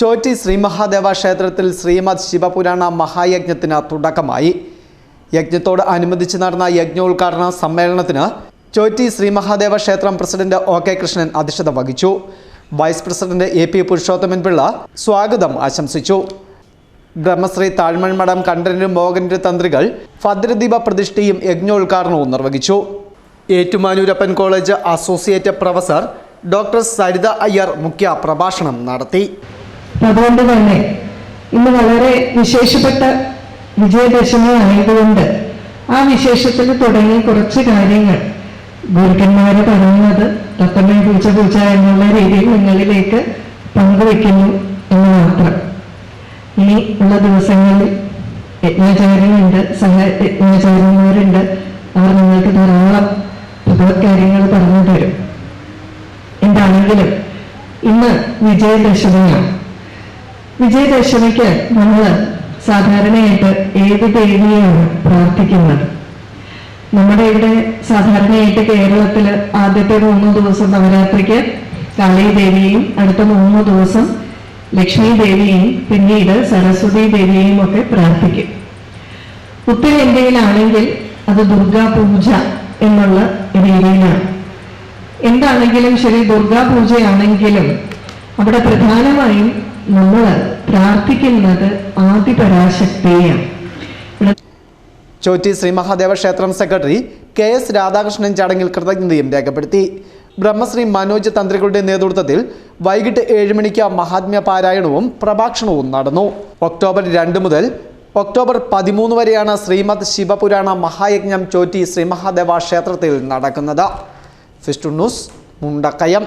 ചോറ്റി ശ്രീ മഹാദേവ ക്ഷേത്രത്തിൽ ശ്രീമദ് ശിവപുരാണ മഹായജ്ഞത്തിന് തുടക്കമായി. യജ്ഞത്തോട് അനുബന്ധിച്ച് നടന്ന യജ്ഞോദ്ഘാടന സമ്മേളനത്തിന് ചോറ്റി ശ്രീ മഹാദേവ ക്ഷേത്രം പ്രസിഡന്റ് ഒ കെ കൃഷ്ണൻ അധ്യക്ഷത വഹിച്ചു. Vice president A P Purushothaman Pillai സ്വാഗതം ആശംസിച്ചു. ബ്രഹ്മശ്രീ താഴ്മൺമഠം കണ്ഠനും മോഹനന്റെ തന്ത്രികൾ ഭദ്രദീപ പ്രതിഷ്ഠയും യജ്ഞോദ്ഘാടനവും നിർവഹിച്ചു. Ettumanoorappan college associate professor doctor Saritha Iyer മുഖ്യ പ്രഭാഷണം നടത്തി. അതുകൊണ്ട് തന്നെ ഇന്ന് വളരെ വിശേഷപ്പെട്ട വിജയദശമി ആയതുകൊണ്ട് ആ വിശേഷത്തിൽ തുടങ്ങിയ കുറച്ച് കാര്യങ്ങൾ ഗുരുക്കന്മാര് പറയുന്നത് തത്തമ്മയെ പൂച്ച പൂച്ച എന്നുള്ള രീതിയിൽ നിങ്ങളിലേക്ക് പങ്കുവെക്കുന്നു എന്ന് മാത്രം. ഇനി ഉള്ള ദിവസങ്ങളിൽ യജ്ഞാചാര്യനുണ്ട് സഹ യജ്ഞാചാര്യന്മാരുണ്ട്. അവർ നിങ്ങൾക്ക് ധാരാളം ഭഗവത് കാര്യങ്ങൾ പറഞ്ഞു തരും. എന്താണെങ്കിലും ഇന്ന് വിജയദശമിയാണ്. വിജയദശമിക്ക് നമ്മൾ സാധാരണയായിട്ട് ഏത് ദേവിയെയാണ് പ്രാർത്ഥിക്കുന്നത്? നമ്മുടെ ഇവിടെ സാധാരണയായിട്ട് കേരളത്തിൽ ആദ്യത്തെ മൂന്ന് ദിവസം നവരാത്രിക്ക് കാളി ദേവിയെയും അടുത്ത മൂന്ന് ദിവസം ലക്ഷ്മി ദേവിയെയും പിന്നീട് സരസ്വതി ദേവിയെയും ഒക്കെ പ്രാർത്ഥിക്കും. ഉത്തരേന്ത്യയിലാണെങ്കിൽ അത് ദുർഗാ പൂജ എന്നുള്ള രീതിയിലാണ്. എന്താണെങ്കിലും ശരി ദുർഗാ പൂജയാണെങ്കിലും അവിടെ പ്രധാനമായും നമ്മൾ പ്രാർത്ഥിക്കുന്നത് ആദിപരാശക്തിയാണ് ചോറ്റി ശ്രീ മഹാദേവ ക്ഷേത്രം സെക്രട്ടറി കെ എസ് രാധാകൃഷ്ണൻ ചടങ്ങിൽ കൃതജ്ഞതയും രേഖപ്പെടുത്തി. ബ്രഹ്മശ്രീ മനോജ് തന്ത്രികളുടെ നേതൃത്വത്തിൽ വൈകിട്ട് ഏഴ് മണിക്ക് മഹാത്മ്യ പാരായണവും പ്രഭാഷണവും നടന്നു. ഒക്ടോബർ രണ്ട് മുതൽ ഒക്ടോബർ പതിമൂന്ന് വരെയാണ് ശ്രീമദ് ശിവപുരാണ മഹായജ്ഞം ചോറ്റി ശ്രീ മഹാദേവ ക്ഷേത്രത്തിൽ നടക്കുന്നത്. ഫിസ്റ്റു ന്യൂസ് മുണ്ടക്കയം.